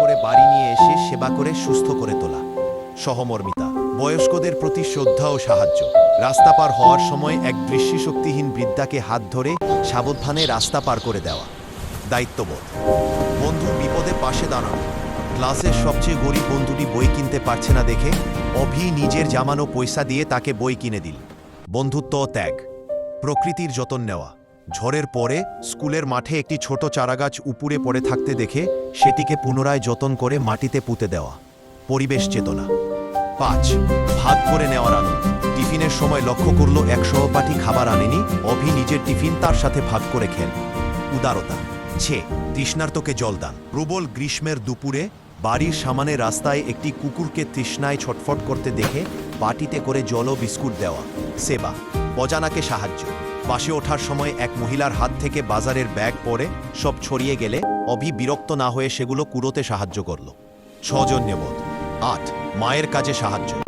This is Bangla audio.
করে বাড়ি নিয়ে এসে সেবা করে, সুস্থ করে তোলা। সহমর্মিতা, বয়স্কদের প্রতি শ্রদ্ধা ও সাহায্য। রাস্তা পার হওয়ার সময় এক দৃষ্টিশক্তিহীন বৃদ্ধাকে হাত ধরে সাবধানে রাস্তা পার করে দেওয়া। দায়িত্ববোধ, বন্ধু বিপদে পাশে দাঁড়ানো। ক্লাসের সবচেয়ে গরিব বন্ধুটি বই কিনতে পারছে না দেখে অভি নিজের জামানো পয়সা দিয়ে তাকে বই কিনে দিল। বন্ধুত্ব ত্যাগ, প্রকৃতির যতন নেওয়া। ঝড়ের পরে স্কুলের মাঠে একটি ছোট চারাগাছ উপরে পড়ে থাকতে দেখে সেটিকে পুনরায় যতন করে মাটিতে পুঁতে দেওয়া। পরিবেশ চেতনা। পাঁচ ভাগ করে নেওয়ার আনন্দ। টিফিনের সময় লক্ষ্য করল এক সহপাঠী খাবার আনেনি, অভি নিজের টিফিন তার সাথে ভাগ করে খেল। উদারতা। ছে, তৃষ্ণার্তকে জলদান প্রবল গ্রীষ্মের দুপুরে বাড়ির সামানে রাস্তায় একটি কুকুরকে তৃষ্ণায় ছটফট করতে দেখে বাটিতে করে জল ও বিস্কুট দেওয়া। সেবা। অজানাকে সাহায্য। বাসে ওঠার সময় এক মহিলার হাত থেকে বাজারের ব্যাগ পরে সব ছড়িয়ে গেলে অভি বিরক্ত না হয়ে সেগুলো কুড়োতে সাহায্য করল। সৌজন্যবোধ আট, মায়ের কাজে সাহায্য।